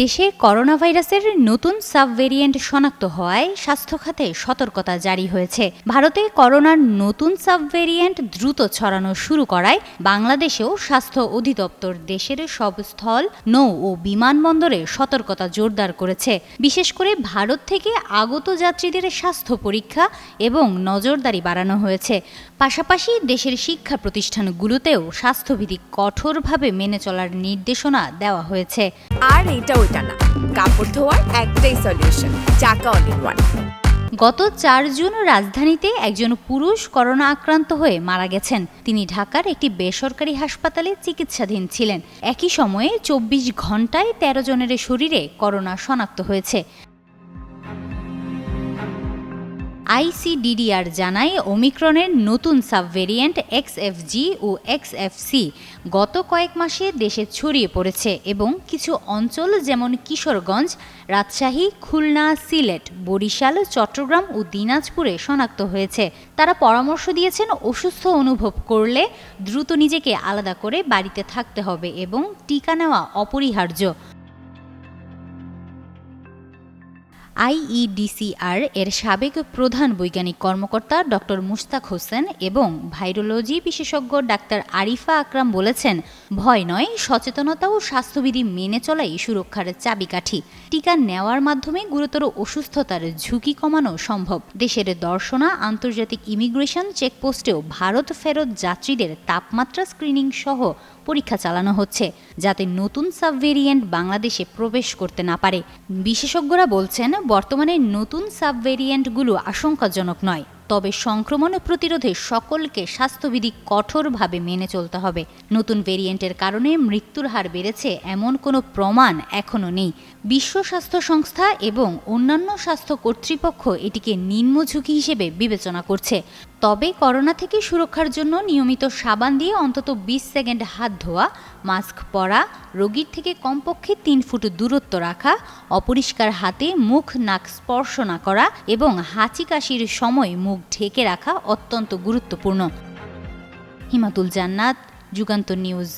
দেশে করোনা ভাইরাসের নতুন সাব ভেরিয়েন্ট শনাক্ত হওয়ায় স্বাস্থ্য খাতে সতর্কতা জারি হয়েছে। ভারতে করোনার নতুন সাব ভেরিয়েন্ট দ্রুত ছড়ানো শুরু করায় বাংলাদেশেও স্বাস্থ্য অধিদপ্তর দেশের সব স্থল, নৌ ও বিমানবন্দরে সতর্কতা জোরদার করেছে। বিশেষ করে ভারত থেকে আগত যাত্রীদের স্বাস্থ্য পরীক্ষা এবং নজরদারি বাড়ানো হয়েছে। পাশাপাশি দেশের শিক্ষা প্রতিষ্ঠানগুলোতেও স্বাস্থ্যবিধি কঠোরভাবে মেনে চলার নির্দেশনা দেওয়া হয়েছে। আর এটা ওটা না। কাপড় ধোয়ার একটাই সলিউশন চাকা অল ইন ওয়ান গত চার জুন রাজধানীতে একজন পুরুষ করোনা আক্রান্ত হয়ে মারা গেছেন। তিনি ঢাকার একটি বেসরকারি হাসপাতালে চিকিৎসাধীন ছিলেন। একই সময়ে চব্বিশ ঘন্টায় তেরো জনের শরীরে করোনা শনাক্ত হয়েছে। আইসিডিডিআর জানায় ওমিক্রনের নতুন সাবভেরিয়েন্ট এক্সএফজি ও এক্সএফসি গত কয়েক মাসে দেশে ছড়িয়ে পড়েছে এবং কিছু অঞ্চল যেমন কিশোরগঞ্জ, রাজশাহী, খুলনা, সিলেট, বরিশাল, চট্টগ্রাম ও দিনাজপুরে শনাক্ত হয়েছে। তারা পরামর্শ দিয়েছেন অসুস্থ অনুভব করলে দ্রুত নিজেকে আলাদা করে বাড়িতে থাকতে হবে এবং টিকা নেওয়া অপরিহার্য। আইইডিসিআর এর সাবেক প্রধান বৈজ্ঞানিক কর্মকর্তা ডক্টর মুস্তাক হোসেন এবং ভাইরোলজি বিশেষজ্ঞ ডাক্তার আরিফা আকরাম বলেছেন, ভয় নয়, সচেতনতা ও স্বাস্থ্যবিধি মেনে চলাই সুরক্ষার চাবিকাঠি। টিকা নেওয়ার মাধ্যমে গুরুতর অসুস্থতার ঝুঁকি কমানো সম্ভব। দেশের দর্শনা, আন্তর্জাতিক ইমিগ্রেশন চেকপোস্টেও ভারত ফেরত যাত্রীদের তাপমাত্রা স্ক্রিনিং সহ পরীক্ষা চালানো হচ্ছে, যাতে নতুন সাবভেরিয়েন্ট বাংলাদেশে প্রবেশ করতে না পারে। বিশেষজ্ঞরা বলছেন বর্তমানে নতুন সাব ভেরিয়েন্টগুলো আশঙ্কাজনক নয়, তবে সংক্রমণ প্রতিরোধে সকলকে স্বাস্থ্যবিধি কঠোরভাবে মেনে চলতে হবে। নতুন ভেরিয়েন্টের কারণে মৃত্যুর হার বেড়েছে এমন কোনো প্রমাণ এখনও নেই। বিশ্ব স্বাস্থ্য সংস্থা এবং অন্যান্য স্বাস্থ্য কর্তৃপক্ষ এটিকে নিম্ন ঝুঁকি হিসেবে বিবেচনা করছে। তবে করোনা থেকে সুরক্ষার জন্য নিয়মিত সাবান দিয়ে অন্তত বিশ সেকেন্ড হাত ধোয়া, মাস্ক পরা, রোগীর থেকে কমপক্ষে তিন ফুট দূরত্ব রাখা, অপরিষ্কার হাতে মুখ নাক স্পর্শ না করা এবং হাঁচি কাশির সময় মুখ ঢেকে রাখা অত্যন্ত গুরুত্বপূর্ণ। হিমাতুল জান্নাত, যুগান্ত নিউজ।